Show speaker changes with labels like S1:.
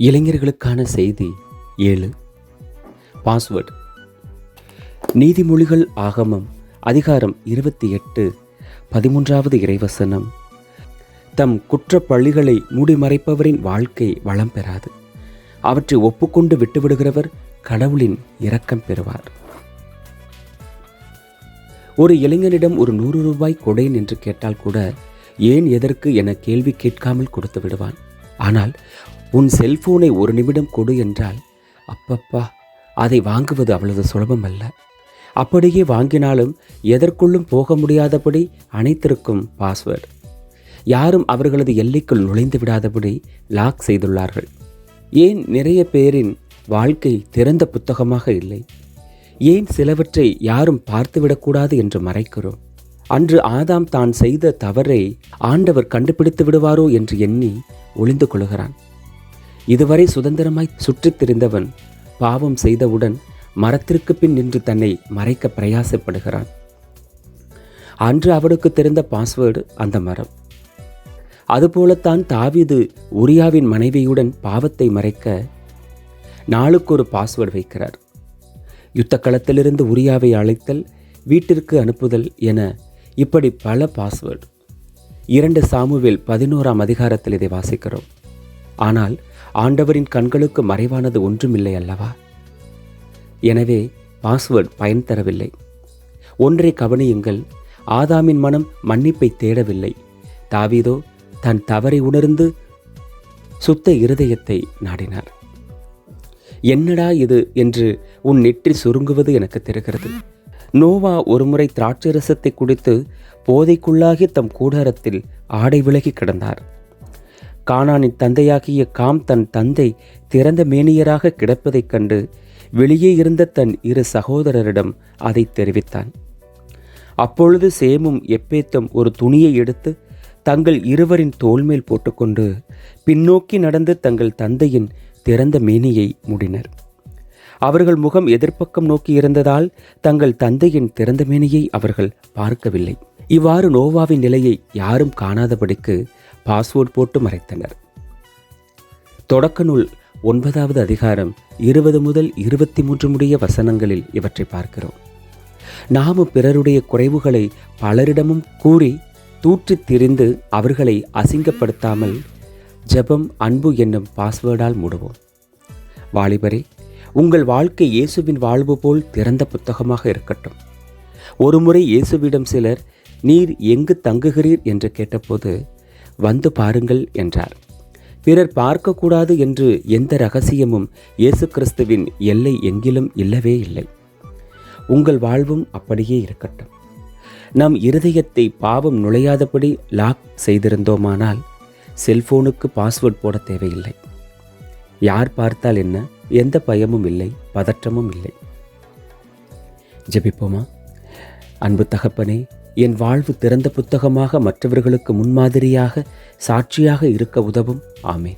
S1: இளைஞர்களுக்கான செய்தி ஏழு. பாஸ்வேர்டு நீதிமொழிகள் ஆகமம் அதிகாரம் இருபத்தி எட்டு பதிமூன்றாவது இறைவசனம். தம் குற்றப்பள்ளிகளை மூடிமறைப்பவரின் வாழ்க்கை வளம் பெறாது. அவற்றை ஒப்புக்கொண்டு விட்டுவிடுகிறவர் கடவுளின் இரக்கம் பெறுவார். ஒரு இளைஞனிடம் ஒரு நூறு ரூபாய் கொடேன் என்று கேட்டால் கூட ஏன் எதற்கு என கேள்வி கேட்காமல் கொடுத்து விடுவான். ஆனால் உன் செல்போனை ஒரு நிமிடம் கொடு என்றால் அப்பப்பா அதை வாங்குவது அவ்வளவு சுலபம் அல்ல அப்படியே வாங்கினாலும் எதற்குள்ளும் போக முடியாதபடி அனைத்திற்கும் பாஸ்வேர்டு. யாரும் அவர்களது எல்லைக்குள் நுழைந்து விடாதபடி லாக் செய்துள்ளார்கள். ஏன் நிறைய பேரின் வாழ்க்கை திறந்த புத்தகமாக இல்லை? ஏன் சிலவற்றை யாரும் பார்த்துவிடக்கூடாது என்று மறைக்கிறோம்? அன்று ஆதாம் தான் செய்த தவறை ஆண்டவர் கண்டுபிடித்து விடுவாரோ என்று எண்ணி ஒளிந்து கொள்கிறான். இதுவரை சுதந்திரமாய் சுற்றித் திரிந்தவன் பாவம் செய்தவுடன் மரத்திற்கு பின் நின்று தன்னை மறைக்க பிரயாசப்படுகிறான். அன்று அவனுக்கு தெரிந்த பாஸ்வேர்டு அந்த மரம். அதுபோலத்தான் தாவீது உரியாவின் மனைவியுடன் பாவத்தை மறைக்க நாளுக்கு ஒரு பாஸ்வேர்டு வைக்கிறார். யுத்த களத்திலிருந்து உரியாவை அழைத்தல் வீட்டிற்கு அனுப்புதல் என இப்படி பல பாஸ்வேர்டு. இரண்டு சாமுவில் பதினோராம் அதிகாரத்தில் இதை வாசிக்கிறோம். ஆனால் ஆண்டவரின் கண்களுக்கு மறைவானது ஒன்றுமில்லை அல்லவா? எனவே பாஸ்வேர்டு பயன் தரவில்லை ஒன்றை கவனியுங்கள் ஆதாமின் மனம் மன்னிப்பை தேடவில்லை. தாவீதோ தன் தவறை உணர்ந்து சுத்த இருதயத்தை நாடினார். என்னடா இது? என்று உன் நெற்றி சுருங்குவது எனக்கு தெரிகிறது. நோவா ஒருமுறை திராட்சை ரசத்தை குடித்து போதைக்குள்ளாகி தம் கூடாரத்தில் ஆடை விலகி கிடந்தார். கானானின் தந்தையாகிய காம் தன் தந்தை திறந்த மேனியராக கிடப்பதைக் கண்டு வெளியே இருந்த தன் இரு சகோதரரிடம் அதை தெரிவித்தான். அப்பொழுது சேமும் எப்பேத்தும் ஒரு துணியை எடுத்து தங்கள் இருவரின் தோல்மேல் போட்டுக்கொண்டு பின்னோக்கி நடந்து தங்கள் தந்தையின் திறந்த மேனியை மூடினர். அவர்கள் முகம் எதிர்ப்பக்கம் நோக்கி இருந்ததால் தங்கள் தந்தையின் திறந்த மேனியை அவர்கள் பார்க்கவில்லை. இவ்வாறு நோவாவின் நிலையை யாரும் காணாதபடிக்கு பாஸ்வேர்ட் போட்டு மறைத்தனர். தொடக்க நூல் ஒன்பதாவது அதிகாரம் இருபது முதல் இருபத்தி மூன்று முடிய வசனங்களில் இவற்றை பார்க்கிறோம். நாமும் பிறருடைய குறைவுகளை பலரிடமும் கூறி தூற்றித் திரிந்து அவர்களை அசிங்கப்படுத்தாமல் ஜெபம் அன்பு என்னும் பாஸ்வேர்டால் மூடுவோம். வாலிபரே உங்கள் வாழ்க்கை இயேசுவின் வாழ்வு போல் திறந்த புத்தகமாக இருக்கட்டும். ஒருமுறை இயேசுவிடம் சிலர் நீர் எங்கு தங்குகிறீர்? என்று கேட்டபோது வந்து பாருங்கள் என்றார். பிறர் பார்க்கக்கூடாது என்று எந்த ரகசியமும் இயேசு கிறிஸ்துவின் எல்லை எங்கிலும் இல்லவே இல்லை. உங்கள் வாழ்வும் அப்படியே இருக்கட்டும். நம் இருதயத்தை பாவம் நுழையாதபடி லாக் செய்திருந்தோமானால் செல்போனுக்கு பாஸ்வேர்ட் போட தேவையில்லை. யார் பார்த்தால் என்ன? எந்த பயமும் இல்லை பதற்றமும் இல்லை. ஜெபிப்போமா? அன்பு தகப்பனே என் வாழ்வு திறந்த புத்தகமாக மற்றவர்களுக்கு முன்மாதிரியாக சாட்சியாக இருக்க உதவும். ஆமேன்.